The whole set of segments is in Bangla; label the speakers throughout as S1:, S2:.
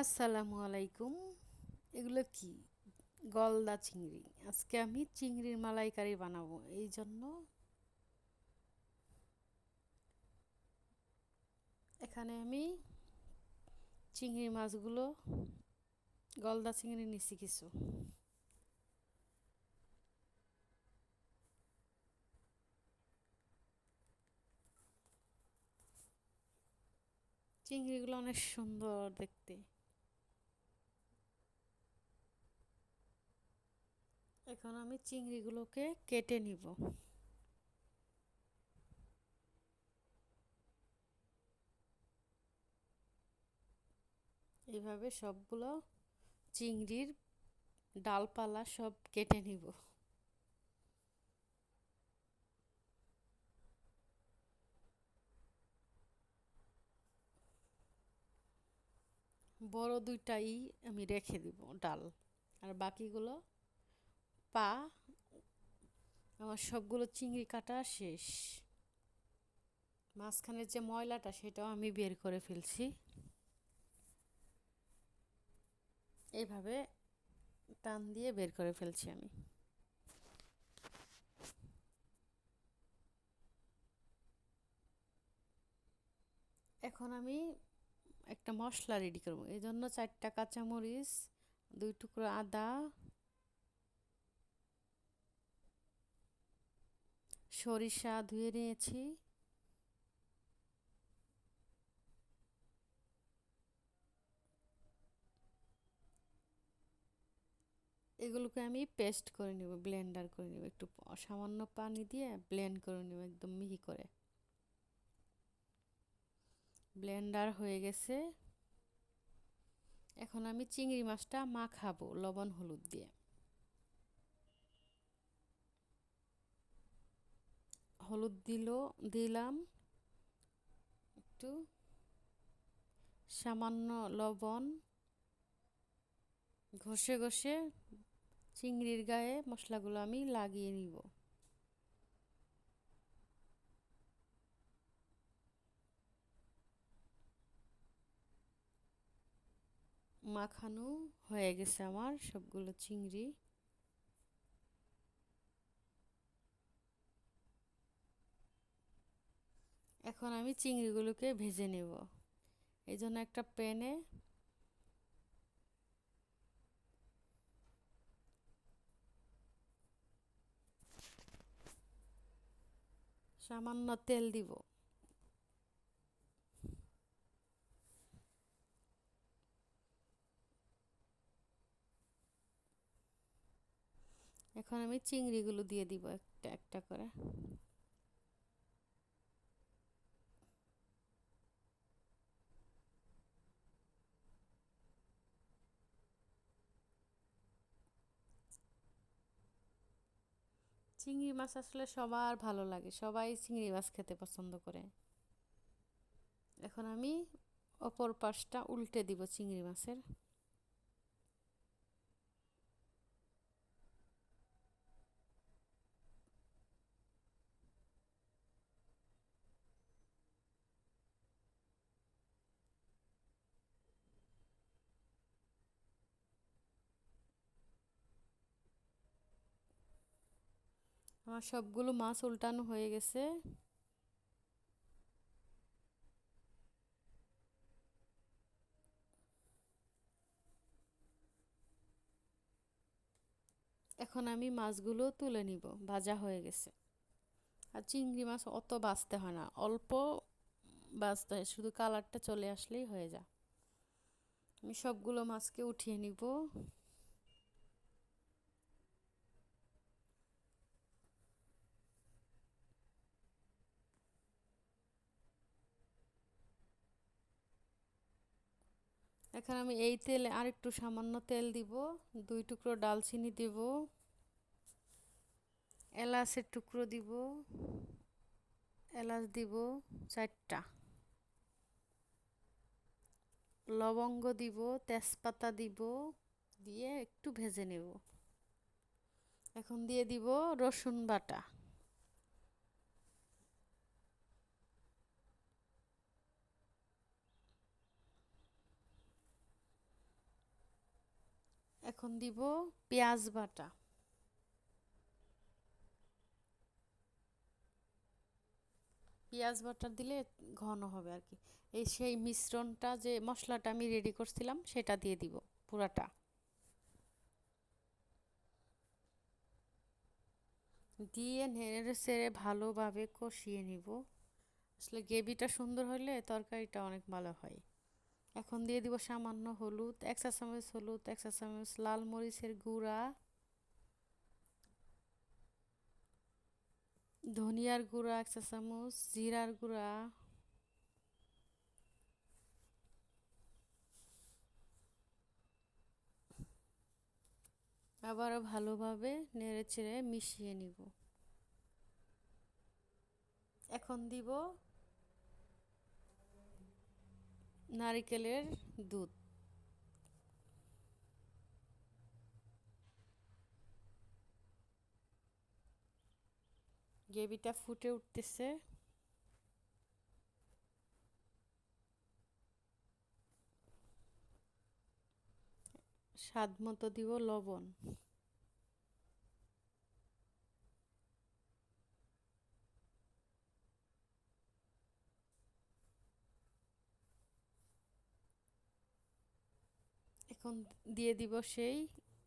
S1: আসসালামু আলাইকুম। এগুলো কি? গলদা চিংড়ি। আজকে আমি চিংড়ির মালাইকারি বানাবো, এই জন্য এখানে আমি চিংড়ি মাছগুলো, গলদা চিংড়ি নিছি কিছু। চিংড়িগুলো অনেক সুন্দর দেখতে। এখন আমি চিংড়িগুলোকে কেটে নিব। এইভাবে সবগুলো চিংড়ির ডালপালা সব কেটে নিব। বড় দুইটাই আমি রেখে দিব ডাল। আর বাকিগুলো পা, আমার সবগুলো চিংড়ি কাটা শেষ। মাঝখানের যে ময়লাটা, সেটাও আমি বের করে ফেলছি। এইভাবে টান দিয়ে বের করে ফেলছি আমি। এখন আমি একটা মশলা রেডি করব। এই জন্য চারটা কাঁচামরিচ, দুই টুকরো আদা সরিষা ধুয়ে নিয়েছি। এগুলোকে আমি পেস্ট করে নেব ব্লেন্ডার করে নেব একটু সামান্য পানি দিয়ে ব্লেন্ড করে নেব একদম মিহি করে। ব্লেন্ডার হয়ে গেছে। এখন আমি চিংড়ি মাছটা মাখাবো লবণ, হলুদ দিয়ে। হলুদ দিল, দিলাম। একটু সামান্য লবণ, ঘষে ঘষে চিংড়ির গায়ে মশলাগুলো আমি লাগিয়ে নিব। মাখানো হয়ে গেছে আমার সবগুলো চিংড়ি। এখন আমি চিংড়িগুলোকে ভেজে নেব। এই জন্য একটা প্যানে সামান্য তেল দিব। এখন আমি চিংড়িগুলো দিয়ে দিব একটা একটা করে। চিংড়ি মাছ আসলে সবার ভালো লাগে। সবাই চিংড়ি মাছ খেতে পছন্দ করে। এখন আমি অপর পাশটা উল্টে দিব চিংড়ি মাছের। আমার সবগুলো মাছ উল্টানো হয়ে গেছে। এখন আমি মাছগুলো তুলে নিব, ভাজা হয়ে গেছে। আর চিংড়ি মাছ অত বাঁচতে হয় না, অল্প বাঁচতে হয়, শুধু কালারটা চলে আসলেই হয়ে যায়। আমি সবগুলো মাছকে উঠিয়ে নিব। এখন আমি এই তেলে আর একটু সামান্য তেল দিব, দুই টুকরো ডালচিনি দিব, এলাচের টুকরো দিব, এলাচ দিব চারটা, লবঙ্গ দিব, তেজপাতা দিব, দিয়ে একটু ভেজে নেব। এখন দিয়ে দিব রসুন বাটা। এখন দিব পেঁয়াজ বাটা। পেঁয়াজ বাটা দিলে ঘন হবে আর কি। এই সেই মিশ্রণটা যে মশলাটা আমি রেডি করছিলাম, সেটা দিয়ে দিব পুরাটা। দিয়ে নেড়ে সেড়ে ভালোভাবে কষিয়ে নিব। আসলে গ্রেভিটা সুন্দর হলে তরকারিটা অনেক ভালো হয়। এখন দিয়ে দিব সামান্য হলুদ এক চা চামচ হলুদ এক চা চামচ লাল মরিচের গুঁড়া, ধনিয়ার গুঁড়া এক চা চামচ জিরার গুঁড়া, আবারও ভালোভাবে নেড়ে চেড়ে মিশিয়ে নিব। এখন দিব নারিকেলের দুধ। গ্রেভিটা ফুটে উঠতেছে। স্বাদ মতো দিব লবণ। এখন দিয়ে দিব সেই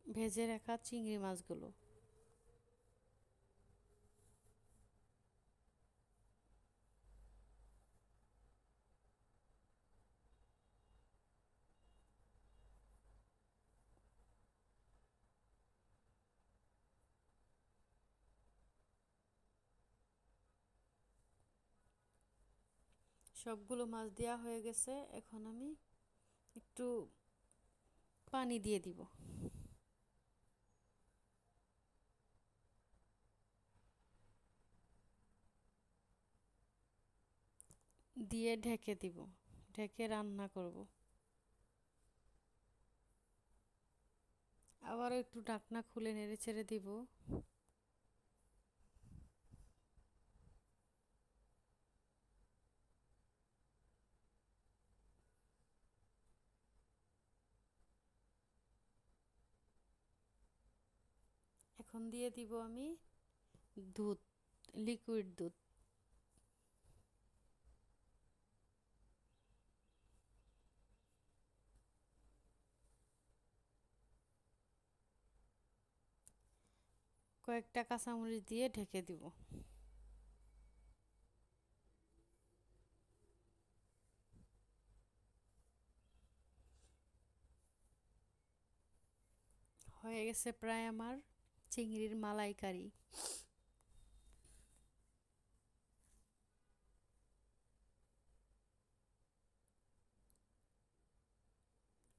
S1: ভেজে রাখা চিংড়ি মাছগুলো। সবগুলো মাছ দেওয়া হয়ে গেছে। এখন আমি একটু পানি দিয়ে দিব। দিয়ে ঢেকে দিব। ঢেকে রান্না করব। আবার একটু ঢাকনা খুলে নেড়ে ছেড়ে দিব। এখন দিয়ে দিব আমি দুধ লিকুইড দুধ। কয়েকটা কাঁচামরিচ দিয়ে ঢেকে দিব। হয়ে গেছে প্রায় আমার। চিংড়ির মালাইকারি।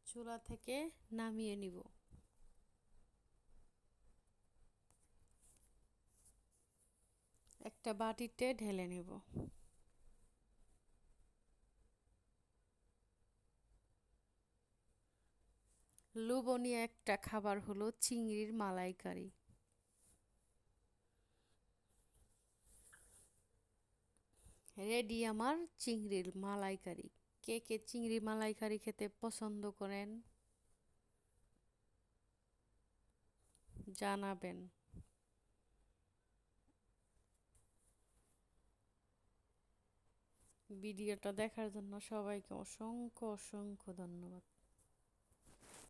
S1: চুলা থেকে নামিয়ে নিব। একটা বাটিতে ঢেলে নেব। লোভনীয় একটা খাবার হলো চিংড়ির মালাইকারি। রেডি আমার চিংড়ির মালাইকারি। কে কে চিংড়ি মালাইকারি খেতে পছন্দ করেন? জানাবেন। ভিডিওটা দেখার জন্য সবাইকে অসংখ্য অসংখ্য ধন্যবাদ।